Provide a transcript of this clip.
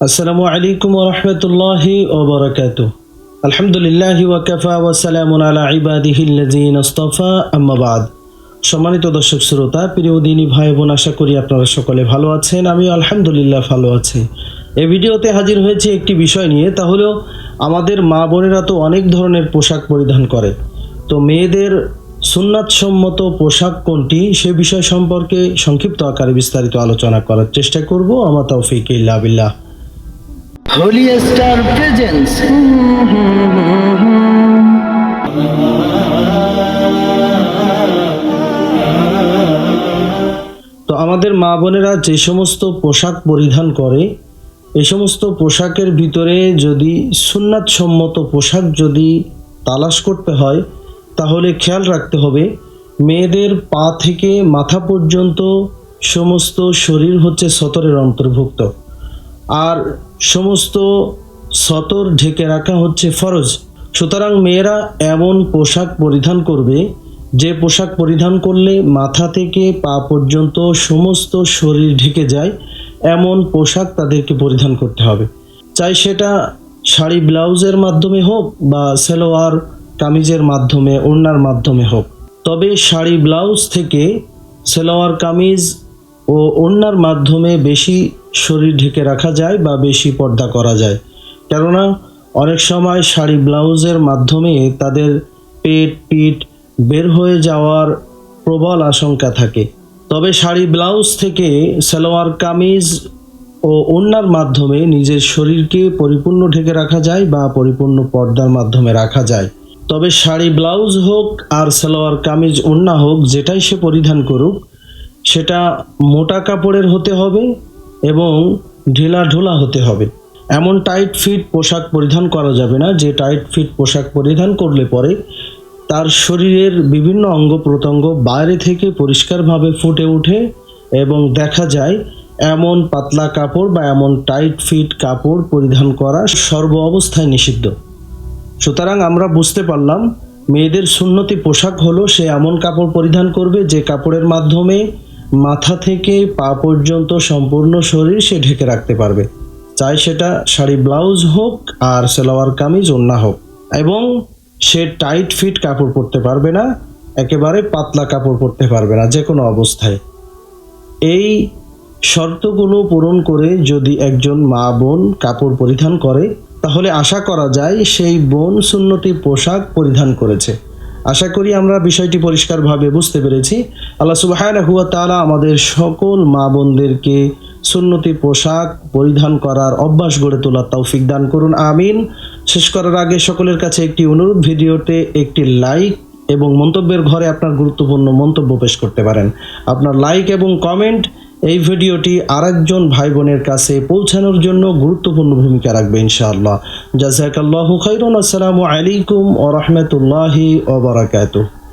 আসসালামু আলাইকুম ওরহমতুল্লাহি ওবরাকাত আলহামদুলিল্লাহ ওয়াকাফা ওয়াসালামুন আলা ইবাদিহিল্লাযিনা ইসতাফা আম্মা বাদ। সম্মানিত দর্শক শ্রোতা, প্রিয় দিনী ভাই বোন, আশা করি আপনারা সকলে ভালো আছেন আমি আলহামদুলিল্লাহ ভালো আছি। এই ভিডিওতে হাজির হয়েছে একটি বিষয় নিয়ে, তা হলো আমাদের মা বোনেরা তো অনেক ধরনের পোশাক পরিধান করে। তো মেয়েদের সুন্নাতসম্মত পোশাক কোনটি, সে বিষয় সম্পর্কে সংক্ষিপ্ত আকারে বিস্তারিত আলোচনা করার চেষ্টা করব। আমার তৌফিক ইল্লা বিল্লাহ। হোলি স্টার প্রেজেন্স তো আমাদের মা বোনেরা যে সমস্ত পোশাক পরিধান করে এই সমস্ত পোশাকের ভিতরে যদি সুন্নাত সম্মত পোশাক যদি তালাশ করতে হয়, তাহলে খেয়াল রাখতে হবে, মেয়েদের পা থেকে মাথা পর্যন্ত সমস্ত শরীর হচ্ছে সতরের অন্তর্ভুক্ত। আর সমস্ত সতর ঢেকে রাখা হচ্ছে ফরজ। সুতরাং মেয়েরা এমন পোশাক পরিধান করবে, যে পোশাক পরিধান করলে মাথা থেকে পা পর্যন্ত সমস্ত শরীর ঢেকে যায়, এমন পোশাক তাদেরকে পরিধান করতে হবে। চাই সেটা শাড়ি, ব্লাউজের মাধ্যমে হোক বা সেলোয়ার, কামিজের মাধ্যমে, ওড়নার মাধ্যমে হোক। তবে শাড়ি, ব্লাউজ থেকে সেলোয়ার, কামিজ ও ওড়নার মাধ্যমে বেশি শরীর ঢেকে রাখা যায় বা বেশি পর্দা করা যায়। কেননা, অনেক সময় শাড়ি ব্লাউজের মাধ্যমে তাদের পেট পিঠ বের হয়ে যাওয়ার প্রবল আশঙ্কা থাকে। তবে শাড়ি ব্লাউজ থেকে সালোয়ার, কামিজ ও ওড়নার মাধ্যমে নিজের শরীরকে পরিপূর্ণ ঢেকে রাখা যায় বা পরিপূর্ণ পর্দার মাধ্যমে রাখা যায়। তবে শাড়ি ব্লাউজ হোক আর সালোয়ার, কামিজ ওড়না হোক, যেটাই সে পরিধান করুক, সেটা মোটা কাপড়ের হতে হবে এবং ঢিলা ঢোলা হতে হবে। এমন টাইট ফিট পোশাক পরিধান করা যাবে না, যে টাইট ফিট পোশাক পরিধান করলে পরে তার শরীরের বিভিন্ন অঙ্গ প্রত্যঙ্গ বাইরে থেকে পরিষ্কারভাবে ফুটে ওঠে এবং দেখা যায় এমন পাতলা কাপড় বা এমন টাইট ফিট কাপড় পরিধান করা সর্ব অবস্থায় নিষিদ্ধ। সুতরাং আমরা বুঝতে পারলাম, মেয়েদের সুন্নতি পোশাক হলো সে এমন কাপড় পরিধান করবে যে কাপড়ের মাধ্যমে মাথা থেকে পা পর্যন্ত সম্পূর্ণ শরীর সে ঢেকে রাখতে পারবে। চাই সেটা শাড়ি, ব্লাউজ হোক আর সেলোয়ার কামিজ, ওন্না হোক। এবং সে টাইট ফিট কাপড় পরতে পারবে না, একেবারে পাতলা কাপড় পরতে পারবে না যে কোনো অবস্থায়। এই শর্তগুলো পূরণ করে যদি একজন মা বোন কাপড় পরিধান করে, তাহলে আশা করা যায় সেই বোন সুন্নতি পোশাক পরিধান করেছে। আশা করি আমরা বিষয়টি পরিষ্কারভাবে বুঝতে পেরেছি। আল্লাহ সুবাহান হুয়া তালা আমাদের সকল মা বোনদেরকে সুন্নতি পোশাক পরিধান করার অভ্যাস গড়ে তোলার তৌফিক দান করুন, আমিন। শেষ করার আগে সকলের কাছে একটি অনুরোধ, ভিডিওতে একটি লাইক এবং মন্তব্যের ঘরে আপনার গুরুত্বপূর্ণ মন্তব্য পেশ করতে পারেন। আপনার লাইক এবং কমেন্ট এই ভিডিওটি আরেকজন ভাই বোনের কাছে পৌঁছানোর জন্য গুরুত্বপূর্ণ ভূমিকা রাখবে, ইনশাআল্লাহ। জাজাকাল্লাহু খাইরুন। আসসালামু আলাইকুম ওয়া রাহমাতুল্লাহি ওয়া বারাকাতুহু।